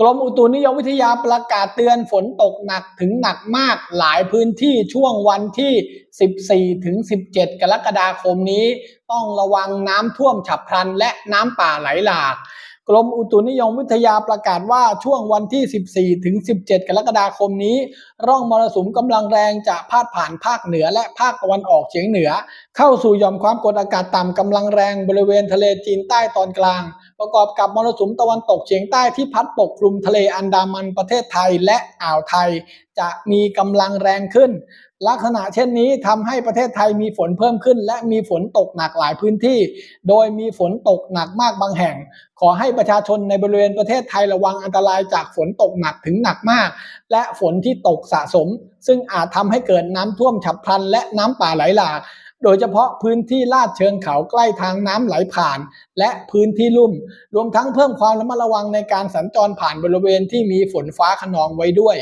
กรมอุตุนิยมวิทยาประกาศเตือนฝนตกหนักถึงหนักมากหลายพื้นที่ช่วงวันที่ 14 ถึง 17 กรกฎาคมนี้ ต้องระวังน้ำท่วมฉับพลันและน้ำป่าไหลหลาก กรมอุตุนิยมวิทยาประกาศว่าช่วงวันที่ 14 ถึง 17 กรกฎาคมนี้ ร่องมรสุมกำลังแรงจะพาดผ่านภาคเหนือและภาคตะวันออกเฉียงเหนือ เข้าสู่ย่อมความกดอากาศต่ำกำลังแรงบริเวณทะเลจีนใต้ตอนกลาง ประกอบกับมรสุมตะวันตกเฉียงใต้ที่พัดปกคลุมทะเลอันดามันประเทศไทยและอ่าวไทย จะมีกำลังแรงขึ้น ลักษณะเช่นนี้ทำให้ประเทศไทยมีฝนเพิ่มขึ้น และมีฝนตกหนักหลายพื้นที่ โดยมีฝนตกหนักมากบางแห่ง ขอให้ประชาชนในบริเวณประเทศไทยระวังอันตรายจากฝนตกหนักถึงหนักมาก และฝนที่ตกสะสม ซึ่งอาจทำให้เกิดน้ำท่วมฉับพลันและน้ำป่าไหลหลาก โดยเฉพาะพื้นที่ลาดเชิงเขาใกล้ทางน้ำไหลผ่าน และพื้นที่ลุ่ม รวมทั้งเพิ่มความระมัดระวังในการสัญจรผ่านบริเวณที่มีฝนฟ้าขนองไว้ด้วย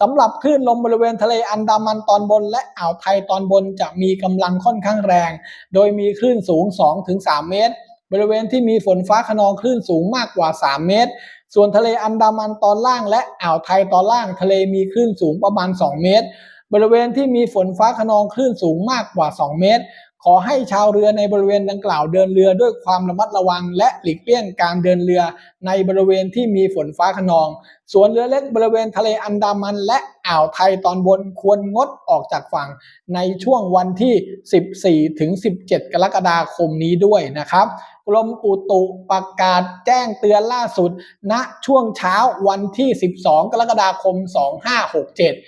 สำหรับคลื่นลมบริเวณทะเลอันดามันตอนบน และอ่าวไทยตอนบนจะมีกำลังค่อนข้างแรง โดยมีคลื่นสูง 2-3 เมตร บริเวณที่มีฝนฟ้าขนองคลื่นสูงมากกว่า 3 เมตร ส่วนทะเลอันดามันตอนล่างและอ่าวไทยตอนล่างทะเลมีคลื่นสูงประมาณ 2 เมตร บริเวณที่มีฝนฟ้าขนองคลื่นสูงมากกว่า 2 เมตร ขอให้ชาวเรือในบริเวณดังกล่าวเดินเรือด้วยความระมัดระวัง และหลีกเลี่ยงการเดินเรือในบริเวณที่มีฝนฟ้าขนอง ส่วนเรือเล็กบริเวณทะเลอันดามัน และอ่าวไทยตอนบนควรงดออกจากฝั่งในช่วงวันที่ 14 ถึง 17 กรกฎาคมนี้ด้วยนะครับกรมอุตุประกาศแจ้งเตือนล่าสุดณช่วงเช้าวันที่ 12 กรกฎาคม 2567